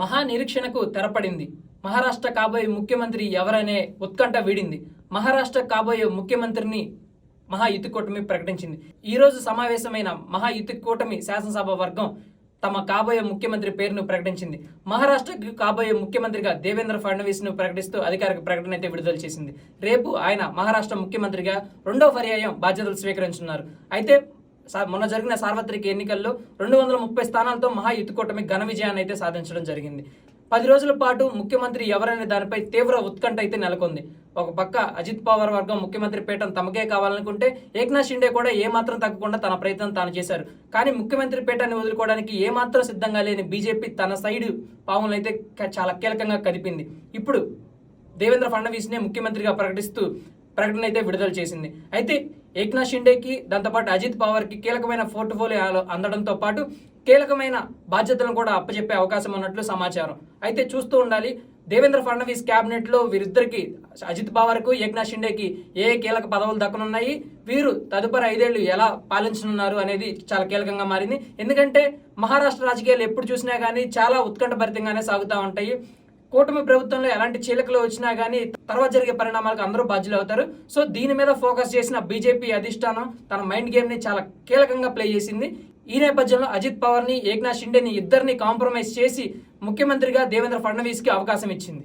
మహా నిరీక్షణకు తెరపడింది. మహారాష్ట్ర కాబోయే ముఖ్యమంత్రి ఎవరనే ఉత్కంఠ వీడింది. మహారాష్ట్ర కాబోయే ముఖ్యమంత్రిని మహాయుతి కూటమి ప్రకటించింది. ఈరోజు సమావేశమైన మహా యుతి కూటమి శాసనసభ వర్గం తమ కాబోయే ముఖ్యమంత్రి పేరును ప్రకటించింది. మహారాష్ట్రకు కాబోయే ముఖ్యమంత్రిగా దేవేంద్ర ఫడ్నవీస్ను ప్రకటిస్తూ అధికారిక ప్రకటన అయితే విడుదల చేసింది. రేపు ఆయన మహారాష్ట్ర ముఖ్యమంత్రిగా రెండో పర్యాయం బాధ్యతలు స్వీకరించున్నారు అయితే మొన్న జరిగిన సార్వత్రిక ఎన్నికల్లో రెండు వందల ముప్పై స్థానాలతో మహాయుతి కూటమి ఘన విజయాన్ని అయితే సాధించడం జరిగింది. పది రోజుల పాటు ముఖ్యమంత్రి ఎవరనే దానిపై తీవ్ర ఉత్కంఠ అయితే నెలకొంది. ఒక పక్క అజిత్ పవార్ వర్గం ముఖ్యమంత్రి పీఠం తమకే కావాలనుకుంటే ఏక్నాథ్ షిండే కూడా ఏమాత్రం తగ్గకుండా తన ప్రయత్నం తాను చేశారు. కానీ ముఖ్యమంత్రి పీఠాన్ని వదులుకోవడానికి ఏమాత్రం సిద్ధంగా లేని బీజేపీ తన సైడ్ పావులను అయితే చాలా కీలకంగా కదిపింది. ఇప్పుడు దేవేంద్ర ఫడ్నవీస్నే ముఖ్యమంత్రిగా ప్రకటిస్తూ ప్రకటన అయితే విడుదల చేసింది. అయితే ఏక్నాథ్ షిండేకి దాంతోపాటు అజిత్ పవార్కి కీలకమైన పోర్ట్ఫోలియో అందడంతో పాటు కీలకమైన బాధ్యతలను కూడా అప్పచెప్పే అవకాశం ఉన్నట్లు సమాచారం. అయితే చూస్తూ ఉండాలి దేవేంద్ర ఫడ్నవీస్ క్యాబినెట్లో వీరిద్దరికి అజిత్ పవార్కు ఏక్నాథ్ షిండేకి ఏ ఏ కీలక పదవులు దక్కనున్నాయి వీరు తదుపరి ఐదేళ్ళు ఎలా పాలించనున్నారు అనేది చాలా కీలకంగా మారింది. ఎందుకంటే మహారాష్ట్ర రాజకీయాలు ఎప్పుడు చూసినా కానీ చాలా ఉత్కంఠభరితంగానే సాగుతూ ఉంటాయి. కూటమి ప్రభుత్వంలో ఎలాంటి చీలకలు వచ్చినా కానీ తర్వాత జరిగే పరిణామాలకు అందరూ బాధ్యులు అవుతారు. సో దీని మీద ఫోకస్ చేసిన బీజేపీ అధిష్టానం తన మైండ్ గేమ్ని చాలా కీలకంగా ప్లే చేసింది. ఈ నేపథ్యంలో అజిత్ పవార్ని ఏక్నాథ్ షిండేని ఇద్దరిని కాంప్రమైజ్ చేసి ముఖ్యమంత్రిగా దేవేంద్ర ఫడ్నవీస్కి అవకాశం ఇచ్చింది.